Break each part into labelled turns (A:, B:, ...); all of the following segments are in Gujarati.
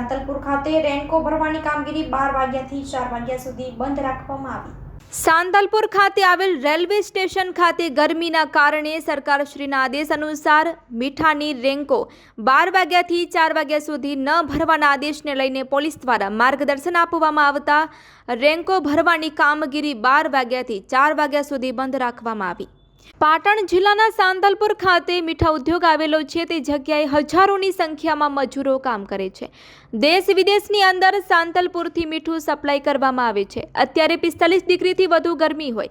A: ખાતે રેન્કો ભરવાની કામગીરી બાર વાગ્યાથી ચાર વાગ્યા સુધી બંધ રાખવામાં આવી.
B: સાંતલપુર ખાતે આવેલ રેલવે સ્ટેશન ખાતે ગરમીના કારણે સરકારશ્રીના આદેશ અનુસાર મીઠાની રેન્કો બાર વાગ્યાથી ચાર વાગ્યા સુધી ન ભરવાના આદેશને લઈને પોલીસ દ્વારા માર્ગદર્શન આપવામાં આવતા રેન્કો ભરવાની કામગીરી બાર વાગ્યાથી ચાર વાગ્યા સુધી બંધ રાખવામાં આવી. પાટણ જિલ્લાના સાંતલપુર ખાતે મીઠા ઉદ્યોગ આવેલો છે. તે જગ્યાએ હજારોની સંખ્યામાં મજૂરો કામ કરે છે. દેશ વિદેશની અંદર સાંતલપુરથી મીઠું સપ્લાય કરવામાં આવે છે. અત્યારે પિસ્તાલીસ ડિગ્રીથી વધુ ગરમી હોય.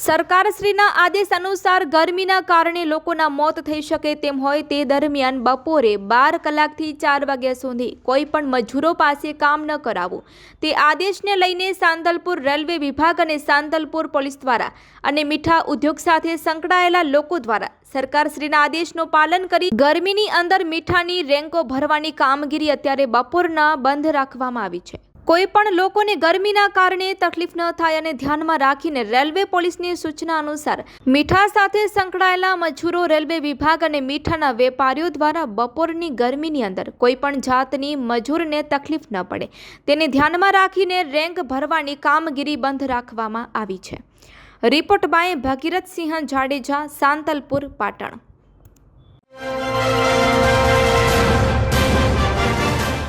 B: સરકારશ્રીના આદેશ અનુસાર ગરમીના કારણે લોકોના મોત થઈ શકે તેમ હોય તે દરમિયાન બપોરે બાર કલાકથી ચાર વાગ્યા સુધી કોઈ પણ મજૂરો પાસે કામ ન કરાવવું. તે આદેશને લઈને સાંતલપુર રેલવે વિભાગ અને સાંતલપુર પોલીસ દ્વારા અને મીઠા ઉદ્યોગ સાથે સંકળાયેલા લોકો દ્વારા સરકારશ્રીના આદેશનું પાલન કરી ગરમીની અંદર મીઠાની રેન્કો ભરવાની કામગીરી અત્યારે બપોરના બંધ રાખવામાં આવી છે. કોઈ પણ લોકોને ગરમીના કારણે તકલીફ ન થાય અને ધ્યાનમાં રાખીને રેલવે પોલીસની સૂચના અનુસાર મીઠા સાથે સંકળાયેલા મજૂરો રેલવે વિભાગ અને મીઠાના વેપારીઓ દ્વારા બપોરની ગરમીની અંદર કોઈ પણ જાતની મજૂરને તકલીફ ન પડે. તેને ધ્યાનમાં રાખીને રેન્ક ભરવાની કામગીરી બંધ રાખવામાં આવી છે. Report by Bhagirathsinh Jadeja, Santalpur, Patan.